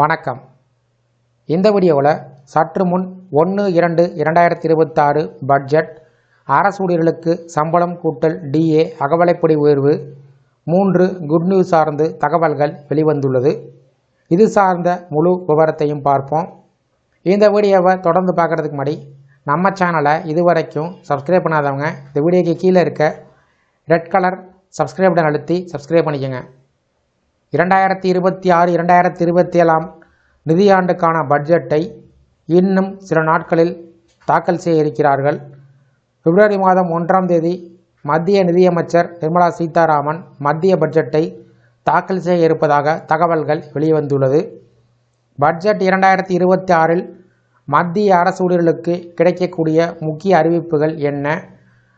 வணக்கம். இந்த வீடியோவில் சற்று முன் ஒன்று இரண்டு இரண்டாயிரத்தி இருபத்தாறு பட்ஜெட் அரசு ஊழியர்களுக்கு சம்பளம் கூட்டல் டிஏ அகவலைப்படி உயர்வு மூன்று குட் நியூஸ் சார்ந்து தகவல்கள் வெளிவந்துள்ளது. இது சார்ந்த முழு விவரத்தையும் பார்ப்போம். இந்த வீடியோவை தொடர்ந்து பார்க்குறதுக்கு முன்னாடி நம்ம சேனலை இதுவரைக்கும் சப்ஸ்கிரைப் பண்ணாதவங்க இந்த வீடியோக்கு கீழே இருக்க ரெட் கலர் சப்ஸ்கிரைப் அழுத்தி சப்ஸ்கிரைப் பண்ணிக்கோங்க. இரண்டாயிரத்தி இருபத்தி ஆறு இரண்டாயிரத்தி இருபத்தி ஏழாம் நிதியாண்டுக்கான பட்ஜெட்டை இன்னும் சில நாட்களில் தாக்கல் செய்ய இருக்கிறார்கள். பிப்ரவரி மாதம் ஒன்றாம் தேதி மத்திய நிதியமைச்சர் நிர்மலா சீதாராமன் மத்திய பட்ஜெட்டை தாக்கல் செய்ய இருப்பதாக தகவல்கள் வெளிவந்துள்ளது. பட்ஜெட் இரண்டாயிரத்தி இருபத்தி ஆறில் மத்திய அரசு ஊழியர்களுக்கு கிடைக்கக்கூடிய முக்கிய அறிவிப்புகள் என்ன?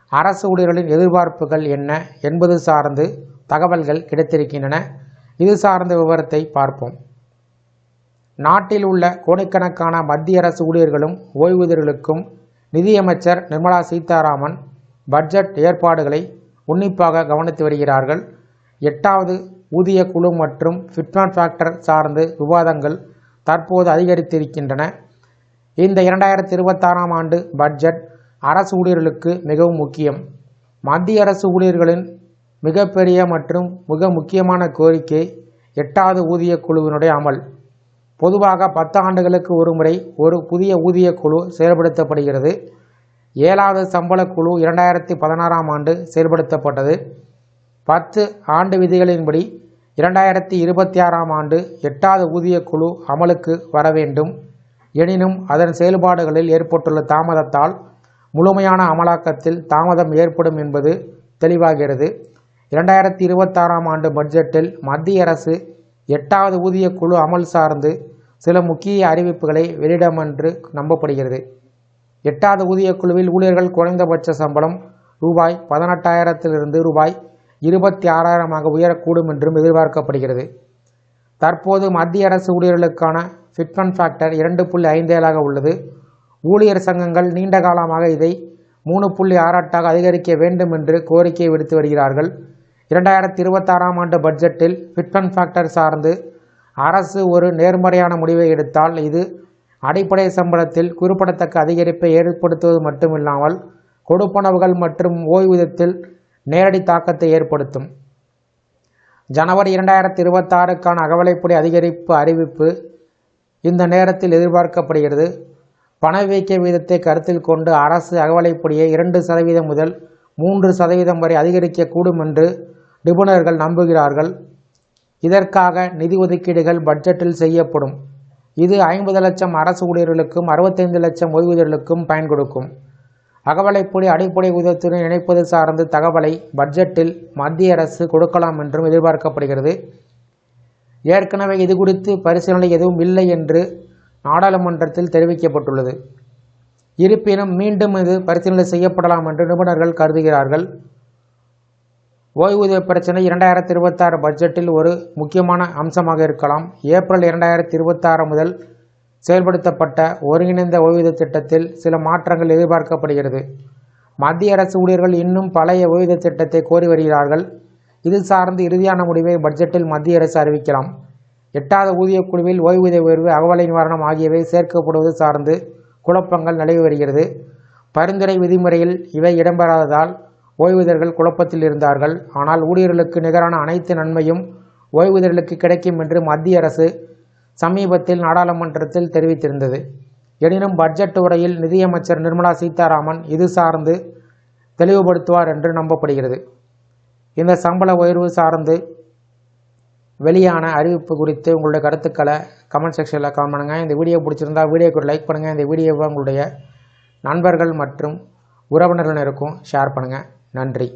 அரசு ஊழியர்களின் எதிர்பார்ப்புகள் என்ன என்பது சார்ந்து தகவல்கள் கிடைத்திருக்கின்றன. இது சார்ந்த விவரத்தை பார்ப்போம். நாட்டில் உள்ள கோடிக்கணக்கான மத்திய அரசு ஊழியர்களும் ஓய்வூதியர்களுக்கும் நிதியமைச்சர் நிர்மலா சீதாராமன் பட்ஜெட் ஏற்பாடுகளை உன்னிப்பாக கவனித்து வருகிறார்கள். எட்டாவது ஊதிய குழு மற்றும் ஃபிட்மேன் ஃபேக்டர் சார்ந்து விவாதங்கள் தற்போது அதிகரித்திருக்கின்றன. இந்த இரண்டாயிரத்தி இருபத்தாறாம் ஆண்டு பட்ஜெட் அரசு ஊழியர்களுக்கு மிகவும் முக்கியம். மத்திய அரசு ஊழியர்களின் மிகப்பெரிய மற்றும் மிக முக்கியமான கோரிக்கை எட்டாவது ஊதிய குழுவினுடைய அமல். பொதுவாக பத்து ஆண்டுகளுக்கு ஒருமுறை ஒரு புதிய ஊதிய குழு செயல்படுத்தப்படுகிறது. ஏழாவது சம்பள குழு இரண்டாயிரத்தி பதினாறாம் ஆண்டு செயல்படுத்தப்பட்டது. பத்து ஆண்டு விதிகளின்படி இரண்டாயிரத்தி இருபத்தி ஆறாம் ஆண்டு எட்டாவது ஊதிய குழு அமலுக்கு வர வேண்டும். எனினும் அதன் செயல்பாடுகளில் ஏற்பட்டுள்ள தாமதத்தால் முழுமையான அமலாக்கத்தில் தாமதம் ஏற்படும் என்பது தெளிவாகிறது. இரண்டாயிரத்தி இருபத்தாறாம் ஆண்டு பட்ஜெட்டில் மத்திய அரசு எட்டாவது ஊதிய குழு அமல் சார்ந்து சில முக்கிய அறிவிப்புகளை வெளியிடும் என்று நம்பப்படுகிறது. எட்டாவது ஊதிய குழுவில் ஊழியர்கள் குறைந்தபட்ச சம்பளம் ரூபாய் பதினெட்டாயிரத்திலிருந்து ரூபாய் இருபத்தி ஆறாயிரமாக உயரக்கூடும் என்றும் எதிர்பார்க்கப்படுகிறது. தற்போது மத்திய அரசு ஊழியர்களுக்கான ஃபிட்மெண்ட் ஃபேக்டர் இரண்டு புள்ளி ஐந்து ஏழாக உள்ளது. ஊழியர் சங்கங்கள் நீண்ட காலமாக இதை மூணு புள்ளி ஆறாட்டாக அதிகரிக்க வேண்டும் என்று கோரிக்கை விடுத்து வருகிறார்கள். இரண்டாயிரத்தி இருபத்தாறாம் ஆண்டு பட்ஜெட்டில் ஃபிட்மெண்ட் ஃபேக்டர் சார்ந்து அரசு ஒரு நேர்மறையான முடிவை எடுத்தால் இது அடிப்படை சம்பளத்தில் குறிப்பிடத்தக்க அதிகரிப்பை ஏற்படுத்துவது மட்டுமில்லாமல் கொடுப்பனவுகள் மற்றும் ஓய்வூதியத்தில் நேரடி தாக்கத்தை ஏற்படுத்தும். ஜனவரி இரண்டாயிரத்தி இருபத்தாறுக்கான அகவலைப்படி அதிகரிப்பு அறிவிப்பு இந்த நேரத்தில் எதிர்பார்க்கப்படுகிறது. பணவீக்க வீதத்தை கருத்தில் கொண்டு அரசு அகவலைப்படியை இரண்டு சதவீதம் முதல் மூன்று சதவீதம் வரை அதிகரிக்கக்கூடும் என்று நிபுணர்கள் நம்புகிறார்கள். இதற்காக நிதி ஒதுக்கீடுகள் பட்ஜெட்டில் செய்யப்படும். இது ஐம்பது லட்சம் அரசு ஊழியர்களுக்கும் அறுபத்தைந்து லட்சம் ஓய்வூதியர்களுக்கும் பயன் கொடுக்கும். அகவலைப்படி அடிப்படை ஊதியத்துடன் இணைப்பது சார்ந்த தகவலை பட்ஜெட்டில் மத்திய அரசு கொடுக்கலாம் என்றும் எதிர்பார்க்கப்படுகிறது. ஏற்கனவே இது குறித்து பரிசீலனை எதுவும் இல்லை என்று நாடாளுமன்றத்தில் தெரிவிக்கப்பட்டுள்ளது. இருப்பினும் மீண்டும் இது பரிசீலனை செய்யப்படலாம் என்று நிபுணர்கள் கருதுகிறார்கள். ஓய்வூதிய பிரச்சனை இரண்டாயிரத்தி இருபத்தாறு பட்ஜெட்டில் ஒரு முக்கியமான அம்சமாக இருக்கலாம். ஏப்ரல் இரண்டாயிரத்தி இருபத்தாறு முதல் செயல்படுத்தப்பட்ட ஒருங்கிணைந்த ஓய்வூதிய திட்டத்தில் சில மாற்றங்கள் எதிர்பார்க்கப்படுகிறது. மத்திய அரசு ஊழியர்கள் இன்னும் பழைய ஓய்வூதிய திட்டத்தை கோரி வருகிறார்கள். இது சார்ந்து இறுதியான முடிவை பட்ஜெட்டில் மத்திய அரசு அறிவிக்கலாம். எட்டாவது ஊதியக் குழுவில் ஓய்வூதிய உயர்வு அகவலை நிவாரணம் ஆகியவை சேர்க்கப்படுவது சார்ந்து குழப்பங்கள் நிலவி வருகிறது. பரிந்துரை விதிமுறையில் இவை இடம்பெறாததால் ஓய்வூதியர்கள் குழப்பத்தில் இருந்தார்கள். ஆனால் ஊழியர்களுக்கு நிகரான அனைத்து நன்மையும் ஓய்வூதியர்களுக்கு கிடைக்கும் என்று மத்திய அரசு சமீபத்தில் நாடாளுமன்றத்தில் தெரிவித்திருந்தது. எனினும் பட்ஜெட் உரையில் நிதியமைச்சர் நிர்மலா சீதாராமன் இது சார்ந்து தெளிவுபடுத்துவார் என்று நம்பப்படுகிறது. இந்த சம்பள உயர்வு சார்ந்து வெளியான அறிவிப்பு குறித்து உங்களுடைய கருத்துக்களை கமெண்ட் செக்ஷனில் கமெண்ட் பண்ணுங்கள் இந்த வீடியோ பிடிச்சிருந்தா வீடியோக்கு லைக் பண்ணுங்கள் இந்த வீடியோவை உங்களுடைய நண்பர்கள் மற்றும் உறவினர்களுக்கும் ஷேர் பண்ணுங்கள் நன்றி.